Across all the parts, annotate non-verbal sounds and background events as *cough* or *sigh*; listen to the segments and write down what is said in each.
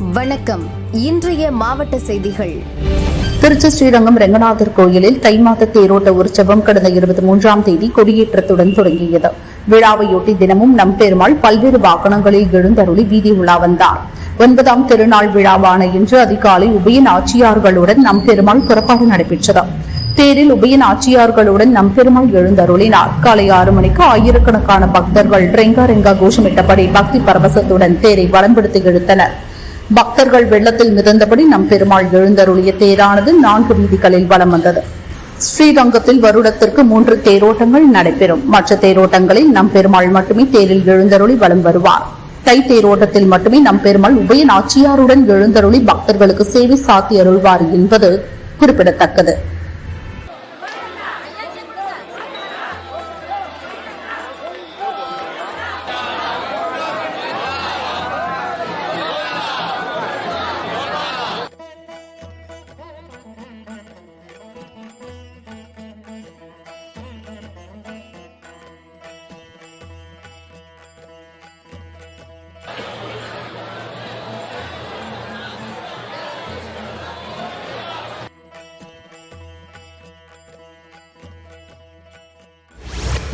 வணக்கம். இன்றைய மாவட்ட செய்திகள். திருச்சி ஸ்ரீரங்கம் ரெங்கநாதர் கோயிலில் தை மாத தேரோட்ட உற்சவம் கடந்த இருபத்தி மூன்றாம் தேதி கொடியேற்றத்துடன் தொடங்கியது. விழாவையொட்டி தினமும் நம்பெருமாள் பல்வேறு வாகனங்களில் எழுந்தருளி வீதி உலா வந்தார். ஒன்பதாம் திருநாள் விழாவான இன்று அதிகாலை உபய நாச்சியார்களுடன் நம்பெருமாள் புறப்பாடு நடைபெற்றது. தேரில் உபய நாச்சியார்களுடன் நம்பெருமாள் எழுந்தருளினார். காலை ஆறு மணிக்கு ஆயிரக்கணக்கான பக்தர்கள் ரெங்கா ரெங்கா கோஷமிட்டபடி பக்தி பரவசத்துடன் தேரை வலம்படுத்தி இழுத்தனர். பக்தர்கள் வெள்ளத்தில் மிதந்தபடி நம் பெருமாள் எழுந்தருளிய தேரானது நான்கு வீதிகளில் வலம் வந்தது. ஸ்ரீரங்கத்தில் வருடத்திற்கு மூன்று தேரோட்டங்கள் நடைபெறும். மற்ற தேரோட்டங்களில் நம் பெருமாள் மட்டுமே தேரில் எழுந்தருளி வலம் வருவார். தை தேரோட்டத்தில் மட்டுமே நம் பெருமாள் உபய நாச்சியாருடன் எழுந்தருளி பக்தர்களுக்கு சேவை சாத்தி அருள்வார் என்பது குறிப்பிடத்தக்கது.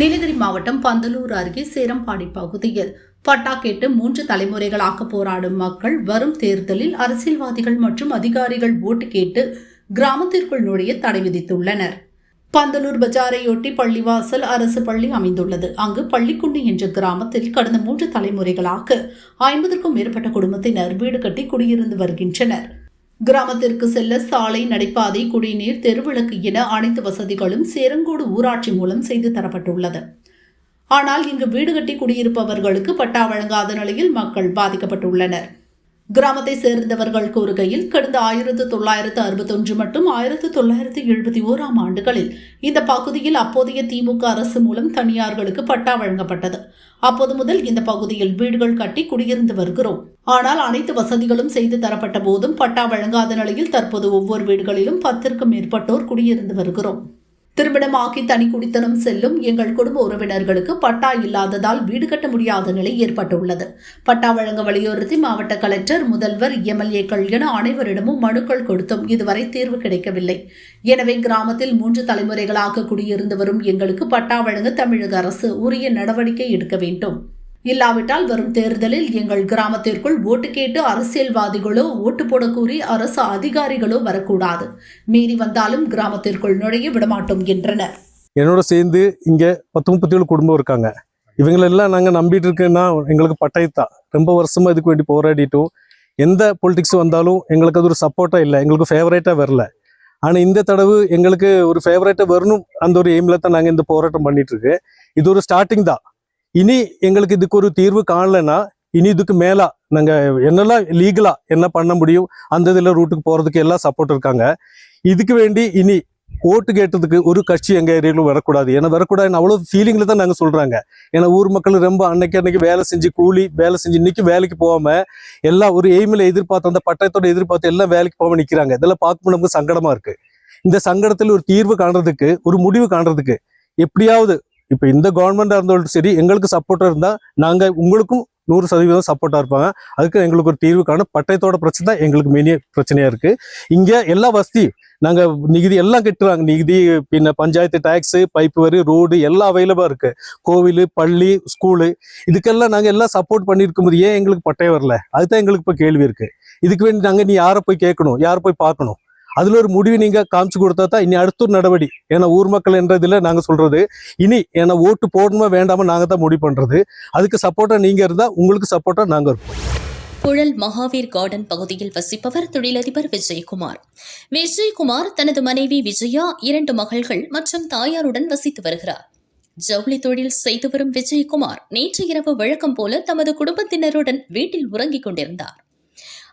நீலகிரி மாவட்டம் பந்தலூர் அருகே சேரம்பாடி பகுதியில் பட்டா கேட்டு மூன்று தலைமுறைகளாக போராடும் மக்கள் வரும் தேர்தலில் அரசியல்வாதிகள் மற்றும் அதிகாரிகள் ஓட்டு கேட்டு கிராமத்திற்குள் நுழைய தடை விதித்துள்ளனர். பந்தலூர் பஜாரையொட்டி பள்ளிவாசல் அரசு பள்ளி அமைந்துள்ளது. அங்கு பள்ளிக்குண்டு என்ற கிராமத்தில் கடந்த மூன்று தலைமுறைகளாக ஐம்பதுக்கும் மேற்பட்ட குடும்பத்தினர் வீடு கட்டி குடியிருந்து வருகின்றனர். கிராமத்திற்கு செல்ல சாலை நடைபாதை குடிநீர் தெருவிளக்கு என அனைத்து வசதிகளும் சேரங்கோடு ஊராட்சி மூலம் செய்து தரப்பட்டுள்ளது. ஆனால் இங்கு வீடு கட்டி குடியிருப்பவர்களுக்கு பட்டா வழங்காத நிலையில் மக்கள் பாதிக்கப்பட்டுள்ளனர். கிராமத்தை சேர்ந்தவர்கள் கூறுகையில் கடந்த ஆயிரத்து தொள்ளாயிரத்து அறுபத்தொன்று மற்றும் ஆயிரத்து தொள்ளாயிரத்து எழுபத்தி ஓராம் ஆண்டுகளில் இந்த பகுதியில் அப்போதைய திமுக அரசு மூலம் தனியார்களுக்கு பட்டா வழங்கப்பட்டது. அப்போது முதல் இந்த பகுதியில் வீடுகள் கட்டி குடியிருந்து வருகிறோம். ஆனால் அனைத்து வசதிகளும் செய்து தரப்பட்ட போதும் பட்டா வழங்காத நிலையில் தற்போது ஒவ்வொரு வீடுகளிலும் பத்திற்கும் மேற்பட்டோர் குடியிருந்து வருகிறோம். திருமணமாகி தனி குடித்தனம் செல்லும் எங்கள் குடும்ப உறவினர்களுக்கு பட்டா இல்லாததால் வீடு கட்ட முடியாத நிலை ஏற்பட்டுள்ளது. பட்டா வழங்க வலியுறுத்தி மாவட்ட கலெக்டர் முதல்வர் எம்எல்ஏக்கள் என அனைவரிடமும் மனுக்கள் கொடுத்தும் இதுவரை தீர்வு கிடைக்கவில்லை. எனவே கிராமத்தில் மூன்று தலைமுறைகளாக குடியிருந்து வரும் எங்களுக்கு பட்டா வழங்க தமிழக அரசு உரிய நடவடிக்கை எடுக்க வேண்டும். இல்லாவிட்டால் வரும் தேர்தலில் எங்கள் கிராமத்திற்குள் ஓட்டு கேட்டு அரசியல்வாதிகளோ ஓட்டு போட கூறி அரசு அதிகாரிகளோ வரக்கூடாது. மீறி வந்தாலும் கிராமத்திற்குள் நுழைய விடமாட்டோம் என்றனர். என்னோட சேர்ந்து இங்கே பத்து முப்பத்தி ஏழு குடும்பம் இருக்காங்க. இவங்களெல்லாம் நாங்கள் நம்பிட்டு இருக்கேன்னா எங்களுக்கு பட்டயத்தான் ரொம்ப வருஷமா இதுக்கு வேண்டி போராடிட்டோம். எந்த பொலிட்டிக்ஸ் வந்தாலும் எங்களுக்கு அது ஒரு சப்போர்ட்டாக இல்லை. எங்களுக்கு ஃபேவரேட்டாக வரல. ஆனால் இந்த தடவு எங்களுக்கு ஒரு ஃபேவரேட்டாக வரணும் அந்த ஒரு எய்மில் தான் நாங்கள் இந்த போராட்டம் பண்ணிட்டு இருக்கு இது ஒரு ஸ்டார்டிங் தான். இனி எங்களுக்கு இதுக்கு ஒரு தீர்வு காணலைன்னா இனி இதுக்கு மேலா நாங்கள் என்னெல்லாம் லீகலா என்ன பண்ண முடியும் அந்த இதில் ரூட்டுக்கு போகிறதுக்கு எல்லாம் சப்போர்ட் இருக்காங்க. இதுக்கு வேண்டி இனி ஓட்டு கேட்டதுக்கு ஒரு கட்சி எங்கள் ஏரியாவிலும் வரக்கூடாது. ஏன்னா வரக்கூடாதுன்னு அவ்வளோ ஃபீலிங்கில் தான் நாங்கள் சொல்கிறாங்க ஏன்னா ஊர் மக்கள் ரொம்ப அன்னைக்கு அன்னைக்கு வேலை செஞ்சு கூலி வேலை செஞ்சு இன்னைக்கு வேலைக்கு போகாமல் எல்லாம் ஒரு எய்மில் எதிர்பார்த்து அந்த பட்டயத்தோட எதிர்பார்த்து எல்லாம் வேலைக்கு போகாமல் நிற்கிறாங்க இதெல்லாம் பார்க்கும்போது நமக்கு சங்கடமாக இருக்குது இந்த சங்கடத்தில் ஒரு தீர்வு காண்றதுக்கு ஒரு முடிவு காண்றதுக்கு எப்படியாவது இப்ப இந்த கவர்மெண்டா இருந்தாலும் சரி எங்களுக்கு சப்போர்ட்டா இருந்தா நாங்க உங்களுக்கும் நூறு சதவீதம் சப்போர்ட்டா இருப்பாங்க. அதுக்கு எங்களுக்கு ஒரு தீர்வு காணும் பட்டயத்தோட பிரச்சனை தான் எங்களுக்கு மெயினே பிரச்சனையா இருக்கு. இங்க எல்லா வசதி நாங்க நிகுதி எல்லாம் கட்டுறாங்க. நிகுதி பின்ன பஞ்சாயத்து டாக்ஸ் பைப்பு வரி ரோடு எல்லாம் அவைலபிளா இருக்கு. கோவில் பள்ளி ஸ்கூலு இதுக்கெல்லாம் நாங்க எல்லாம் சப்போர்ட் பண்ணிருக்கும் போது ஏன் எங்களுக்கு பட்டயம் வரல? அதுதான் எங்களுக்கு இப்ப கேள்வி இருக்கு. இதுக்கு வேண்டி நாங்க நீ யாரை போய் கேட்கணும்? யாரை போய் பார்க்கணும்? அதுல ஒரு முடிவு நீங்க காமிச்சு கொடுத்தா தான் இனி அடுத்த ஒரு நடவடி ஏன்னா ஊர் மக்கள் என்றதில் நாங்கள் நாங்க சொல்றது இனி ஏன்னா ஓட்டு போடணுமா வேண்டாமா நாங்க தான் முடிவு பண்ணுறது அதுக்கு சப்போர்ட்டாக நீங்க இருந்தால் உங்களுக்கு சப்போர்ட்டாக நாங்கள் இருப்போம். புழல் மகாவீர் கார்டன் பகுதியில் வசிப்பவர் தொழிலதிபர் விஜயகுமார். விஜயகுமார் தனது மனைவி விஜயா இரண்டு மகள்கள் மற்றும் தாயாருடன் வசித்து வருகிறார். ஜவுளி தொழில் செய்து வரும் விஜயகுமார் நேற்று இரவு வழக்கம் போல தமது குடும்பத்தினருடன் வீட்டில் உறங்கிக் கொண்டிருந்தார்.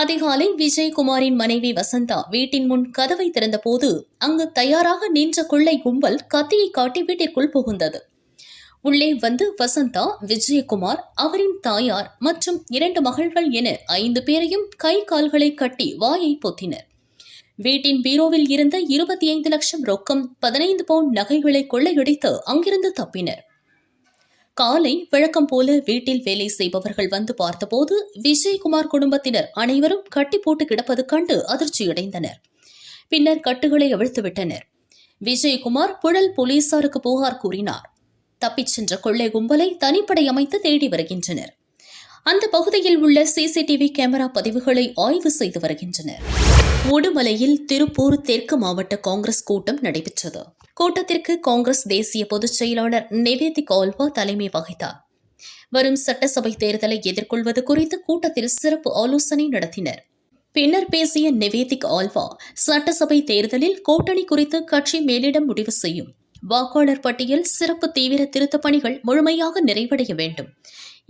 அதிகாலை விஜயகுமாரின் மனைவி வசந்தா வீட்டின் முன் கதவை திறந்தபோது அங்கு தயாராக நின்ற கொள்ளை கும்பல் கத்தியை காட்டி வீட்டிற்குள் புகுந்தது. உள்ளே வந்து வசந்தா விஜயகுமார் அவரின் தாயார் மற்றும் இரண்டு மகள்கள் என ஐந்து பேரையும் கை கால்களை கட்டி வாயை பொத்தினர். வீட்டின் பீரோவில் இருந்த இருபத்தி ஐந்து லட்சம் ரொக்கம் பதினைந்து பவுண்ட் நகைகளை கொள்ளையடித்து அங்கிருந்து தப்பினர். காலை வழக்கம் போல வீட்டில் வேலை செய்பவர்கள் வந்து பார்த்தபோது விஜயகுமார் குடும்பத்தினர் அனைவரும் கட்டி போட்டு கிடப்பது கண்டு அதிர்ச்சியடைந்தனர். பின்னர் கட்டுகளை அவிழ்த்துவிட்டனர் விஜயகுமார் புழல் போலீசாருக்கு புகார் கூறினார். தப்பிச் சென்ற கொள்ளை கும்பலை தனிப்படை அமைத்து தேடி வருகின்றனர். அந்த பகுதியில் உள்ள சிசிடிவி கேமரா பதிவுகளை ஆய்வு செய்து வருகின்றனர். உடுமலையில் திருப்பூர் தெற்கு மாவட்ட காங்கிரஸ் கூட்டம் நடைபெற்றது. கூட்டத்திற்கு காங்கிரஸ் தேசிய பொதுச் செயலாளர் நிவேதிக் ஆல்வா தலைமை வகித்தார். வரும் சட்டசபை தேர்தலை எதிர்கொள்வது குறித்து கூட்டத்தில் சிறப்பு ஆலோசனை நடத்தினர். பின்னர் பேசிய நிவேதிக் ஆல்வா சட்டசபை தேர்தலில் கூட்டணி குறித்து கட்சி மேலிடம் முடிவு செய்யும். வாக்காளர் பட்டியல் சிறப்பு தீவிர திருத்தப் பணிகள் முழுமையாக நிறைவடைய வேண்டும்.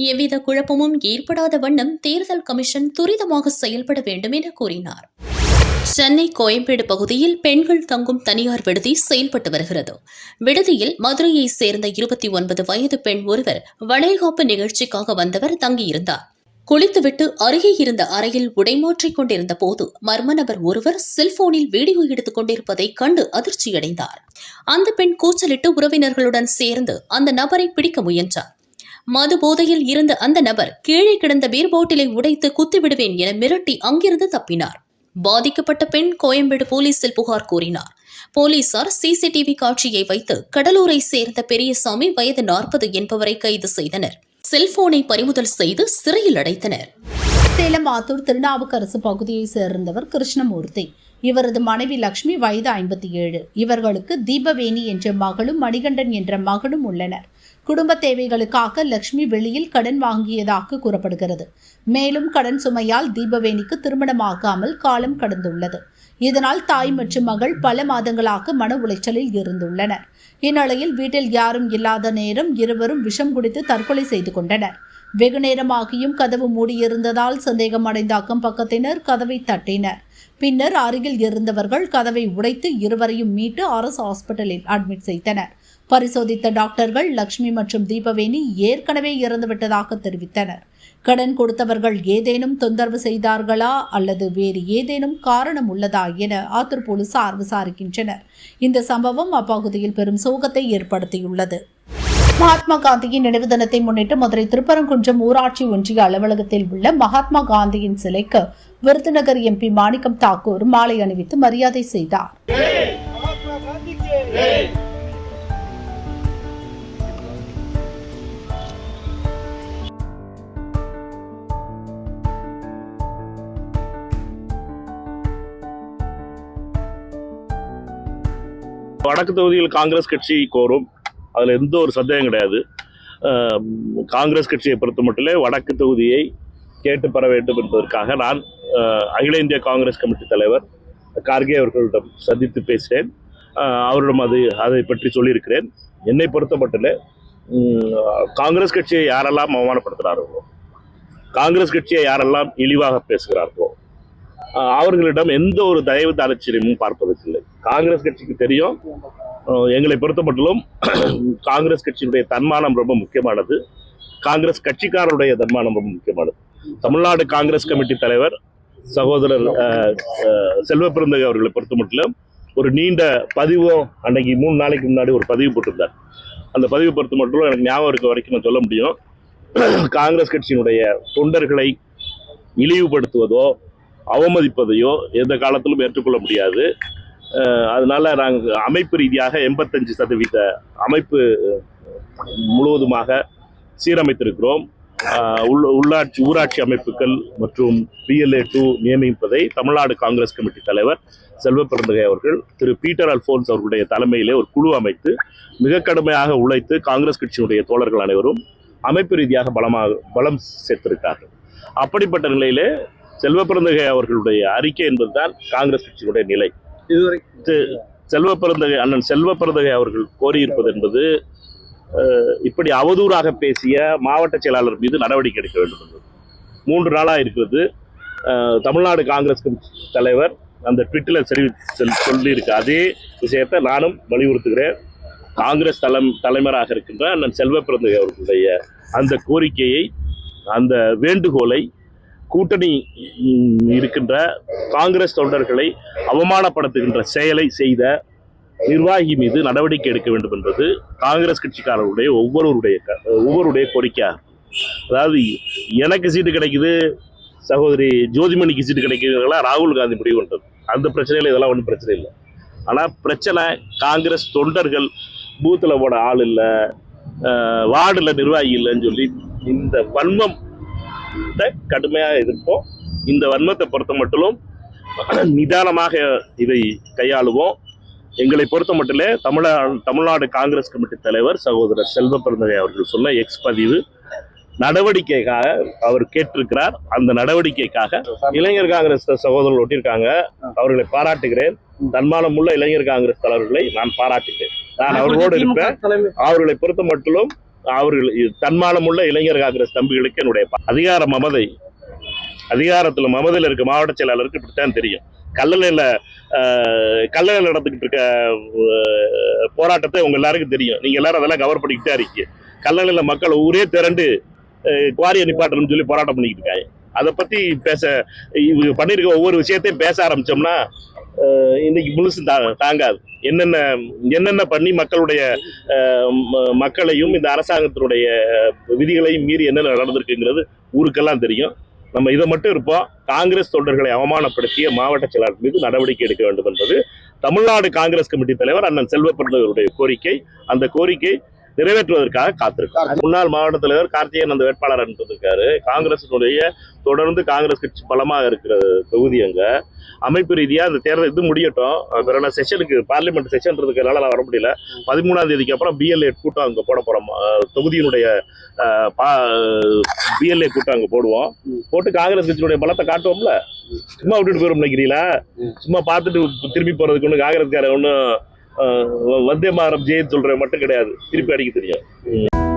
எவ்வித குழப்பமும் ஏற்படாத வண்ணம் தேர்தல் கமிஷன் துரிதமாக செயல்பட வேண்டும் என கூறினார். சென்னை கோயம்பேடு பகுதியில் பெண்கள் தங்கும் தனியார் விடுதி செயல்பட்டு வருகிறது. விடுதியில் மதுரையைச் சேர்ந்த இருபத்தி ஒன்பது வயது பெண் ஒருவர் வளைகாப்பு நிகழ்ச்சிக்காக வந்தவர் தங்கியிருந்தார். குளித்துவிட்டு அருகே இருந்த அறையில் உடைமாற்றிக் கொண்டிருந்த போது மர்ம நபர் ஒருவர் செல்போனில் வீடியோ எடுத்துக் கொண்டிருப்பதை கண்டு அதிர்ச்சியடைந்தார். அந்த பெண் கூச்சலிட்டு உறவினர்களுடன் சேர்ந்து அந்த நபரை பிடிக்க முயன்றார். மது போதையில் இருந்த அந்த நபர் கீழே கிடந்த பீர் போட்டிலை உடைத்து குத்திவிடுவேன் என மிரட்டி அங்கிருந்து தப்பினார். பாதிக்கப்பட்ட பெண் கோயம்பேடு போலீசில் புகார் கூறினார். போலீசார் சிசிடிவி காட்சியை வைத்து கடலூரை சேர்ந்த பெரியசாமி வயது நாற்பது என்பவரை கைது செய்தனர். செல்போனை பறிமுதல் செய்து சிறையில் அடைத்தனர். சேலம் ஆத்தூர் திருநாவுக்கரசு பகுதியைச் சேர்ந்தவர் கிருஷ்ணமூர்த்தி. இவரது மனைவி லக்ஷ்மி வயது ஐம்பத்தி ஏழு. இவர்களுக்கு தீபவேணி என்ற மகளும் மணிகண்டன் என்ற மகனும் உள்ளனர். குடும்ப தேவைகளுக்காக லக்ஷ்மி வெளியில் கடன் வாங்கியதாக கூறப்படுகிறது. மேலும் கடன் சுமையால் தீபவேணிக்கு திருமணமாகாமல் காலம் கடந்துள்ளது. இதனால் தாய் மற்றும் மகள் பல மாதங்களாக மன உளைச்சலில் இருந்துள்ளனர். இந்நிலையில் வீட்டில் யாரும் இல்லாத நேரம் இருவரும் விஷம் குடித்து தற்கொலை செய்து கொண்டனர். வெகு நேரமாகியும் கதவு மூடியிருந்ததால் சந்தேகம் அடைந்த அக்கம் பக்கத்தினர் கதவை தட்டினர். பின்னர் அருகில் இருந்தவர்கள் கதவை உடைத்து இருவரையும் மீட்டு அரசு ஹாஸ்பிட்டலில் அட்மிட் செய்தனர். பரிசோதித்த டாக்டர்கள் லக்ஷ்மி மற்றும் தீபவேணி ஏற்கனவே இறந்துவிட்டதாக தெரிவித்தனர். கடன் கொடுத்தவர்கள் ஏதேனும் தொந்தரவு செய்தார்களா அல்லது வேறு ஏதேனும் காரணம் உள்ளதா என ஆத்தூர் போலீசார் விசாரிக்கின்றனர். இந்த சம்பவம் அப்பகுதியில் பெரும் சோகத்தை ஏற்படுத்தியுள்ளது. மகாத்மா காந்தியின் நினைவு தினத்தை முன்னிட்டு மதுரை திருப்பரங்குன்றம் ஊராட்சி ஒன்றிய அலுவலகத்தில் உள்ள மகாத்மா காந்தியின் சிலைக்கு விருதுநகர் எம்பி மாணிக்கம் தாக்கூர் மாலை அணிவித்து மரியாதை செய்தார். வடக்கு தொகுதியில் காங்கிரஸ் கட்சி கோரும். அதில் எந்த ஒரு சந்தேகம் கிடையாது. காங்கிரஸ் கட்சியை பொறுத்த மட்டிலே வடக்கு தொகுதியை கேட்டு பெற வேண்டும் என்பதற்காக நான் அகில இந்திய காங்கிரஸ் கமிட்டி தலைவர் கார்கே அவர்களிடம் சந்தித்து பேசினேன். அவரிடம் அது அதை பற்றி சொல்லியிருக்கிறேன். என்னை பொறுத்த மட்டிலே காங்கிரஸ் கட்சியை யாரெல்லாம் அவமானப்படுத்துகிறார்களோ காங்கிரஸ் கட்சியை யாரெல்லாம் இழிவாக பேசுகிறார்களோ அவர்களிடம் எந்த ஒரு தயவு தாரச்சரியமும் பார்ப்பதற்கில்லை காங்கிரஸ் கட்சிக்கு தெரியும் எங்களை பொறுத்த மட்டிலும் *clears throat* காங்கிரஸ் கட்சியினுடைய தன்மானம் ரொம்ப முக்கியமானது. காங்கிரஸ் கட்சிக்காரருடைய தன்மானம் ரொம்ப முக்கியமானது. தமிழ்நாடு காங்கிரஸ் கமிட்டி தலைவர் சகோதரர் செல்வ பெருந்தகை அவர்களை பொறுத்த மட்டிலும் ஒரு நீண்ட பதிவும் அன்னைக்கு மூணு நாளைக்கு முன்னாடி ஒரு பதிவு போட்டிருந்தார். அந்த பதிவு பொறுத்த மட்டும் எனக்கு ஞாபகம் இருக்க வரைக்கும் நான் சொல்ல முடியும். *clears throat* காங்கிரஸ் கட்சியினுடைய தொண்டர்களை இழிவுபடுத்துவதோ அவமதிப்பதையோ எந்த காலத்திலும் ஏற்றுக்கொள்ள முடியாது. அதனால நாங்கள் அமைப்பு ரீதியாக எண்பத்தஞ்சு சதவீத அமைப்பு முழுவதுமாக சீரமைத்திருக்கிறோம். உள்ளாட்சி ஊராட்சி அமைப்புகள் மற்றும் பிஎல்ஏ டூ நியமிப்பதை தமிழ்நாடு காங்கிரஸ் கமிட்டி தலைவர் செல்வ பிறந்தகை அவர்கள் திரு பீட்டர் அல்போன்ஸ் அவர்களுடைய தலைமையிலே ஒரு குழு அமைத்து மிக கடுமையாக உழைத்து காங்கிரஸ் கட்சியினுடைய தோழர்கள் அனைவரும் அமைப்பு ரீதியாக பலமாக பலம் சேர்த்திருக்கார்கள். அப்படிப்பட்ட நிலையிலே செல்வ பிறந்தகை அவர்களுடைய அறிக்கை என்பதுதான் காங்கிரஸ் கட்சியினுடைய நிலை. இதுவரை செல்வ பிறந்தகை அண்ணன் செல்வ பிறந்தகை அவர்கள் கோரியிருப்பது என்பது இப்படி அவதூறாக பேசிய மாவட்ட செயலாளர் மீது நடவடிக்கை எடுக்க வேண்டும் என்பது மூன்று நாளாக இருக்கிறது. தமிழ்நாடு காங்கிரஸ் தலைவர் அந்த ட்விட்டில் சரி சொல்லியிருக்க. அதே விஷயத்தை நானும் வலியுறுத்துகிறேன். காங்கிரஸ் தலம் தலைமராக இருக்கின்ற அண்ணன் செல்வ பிறந்தகை அவர்களுடைய அந்த கோரிக்கையை அந்த வேண்டுகோளை கூட்டணி இருக்கின்ற காங்கிரஸ் தொண்டர்களை அவமானப்படுத்துகின்ற செயலை செய்த நிர்வாகி மீது நடவடிக்கை எடுக்க வேண்டும் என்பது காங்கிரஸ் கட்சிக்காரர்களுடைய ஒவ்வொருவருடைய க- ஒவ்வொருடைய கோரிக்கையாக அதாவது எனக்கு சீட்டு கிடைக்குது சகோதரி ஜோதிமணிக்கு சீட்டு கிடைக்குதுங்களா ராகுல் காந்தி முடிவு பண்றது அந்த பிரச்சனையில் இதெல்லாம் ஒன்றும் பிரச்சனை இல்லை. ஆனால் பிரச்சனை காங்கிரஸ் தொண்டர்கள் பூத்தில் போட ஆள் இல்லை வார்டில் நிர்வாகி இல்லைன்னு சொல்லி இந்த வன்மம் கடுமையாக எதிர்ப்போம். இந்த வன்மத்தை பொறுத்த மட்டிலும் நிதானமாக இதை கையாளுவோம். எங்களை பொறுத்த மட்டிலே தமிழ தமிழ்நாடு காங்கிரஸ் கமிட்டி தலைவர் சகோதரர் செல்வ பெருந்தகை அவர்கள் சொன்ன எக்ஸ் பதிவு நடவடிக்கைக்காக அவர் கேட்டிருக்கிறார். அந்த நடவடிக்கைக்காக இளைஞர் காங்கிரஸ் சகோதரர்கள் ஒட்டியிருக்காங்க. அவர்களை பாராட்டுகிறேன். தன்மானம் உள்ள இளைஞர் காங்கிரஸ் தலைவர்களை நான் பாராட்டுகிறேன். நான் அவர்களோடு இருப்பேன். அவர்களை பொறுத்த மட்டிலும் அவர்கள் தன்மானமுள்ள இளைஞர் காங்கிரஸ் தம்பிகளுக்கு என்னுடைய அதிகார மமதை. அதிகாரத்தில் மமதையில் இருக்க மாவட்ட செயலாளருக்கு இப்படித்தான் தெரியும். கல்லணையில் கல்லணையில் நடந்துக்கிட்டு இருக்க போராட்டத்தை உங்க எல்லாருக்கும் தெரியும். நீங்க எல்லாரும் அதெல்லாம் கவர் பண்ணிக்கிட்டே இருக்கீங்க. கல்லணையில் மக்கள் ஊரே திரண்டு குவாரியை நிப்பாட்டணும்னு சொல்லி போராட்டம் பண்ணிக்கிட்டு இருக்காங்க. அதை பத்தி பேச இவங்க பண்ணியிருக்க ஒவ்வொரு விஷயத்தையும் பேச ஆரம்பிச்சோம்னா இன்னைக்கு முழுசு தாங்காது. என்னென்ன என்னென்ன பண்ணி மக்களுடைய ம- மக்களையும் இந்த அரசாங்கத்தினுடைய விதிகளையும் மீறி என்னென்ன நடந்திருக்குங்கிறது ஊருக்கெல்லாம் தெரியும். நம்ம இதை மட்டும் இருப்போம். காங்கிரஸ் தொண்டர்களை அவமானப்படுத்திய மாவட்ட செயலாளர் மீது நடவடிக்கை எடுக்க வேண்டும் என்பது தமிழ்நாடு காங்கிரஸ் கமிட்டி தலைவர் அண்ணன் செல்வ கோரிக்கை. அந்த கோரிக்கை நிறைவேற்றுவதற்காக காத்திருக்கார் முன்னாள் மாவட்ட தலைவர் கார்த்திகேயன் அந்த வேட்பாளர் அனுப்பியிருக்காரு காங்கிரசினுடைய தொடர்ந்து காங்கிரஸ் கட்சி பலமாக இருக்கிற தொகுதி அங்க. அமைப்பு ரீதியா அந்த தேர்தல் இது முடியட்டும். பிறகு செஷனுக்கு பார்லிமெண்ட் செஷன்றதுனால நான் வர முடியல. பதிமூணாம் தேதிக்கு அப்புறம் பிஎல்ஏ கூட்டம் அங்க போட போறோம். தொகுதியினுடைய பிஎல்ஏ கூட்டம் அங்க போடுவோம். போட்டு காங்கிரஸ் கட்சியினுடைய பலத்தை காட்டுவோம்ல. சும்மா விட்டுட்டு போயிரும் நினைக்கிறீங்களா? சும்மா பார்த்துட்டு திரும்பி போறதுக்கு ஒன்றும் காங்கிரஸ்கார ஒன்றும் வந்தே மாறம் ஜெயின்னு சொல்ற மட்டும் கிடையாது. திருப்பி அடிக்க தெரியும்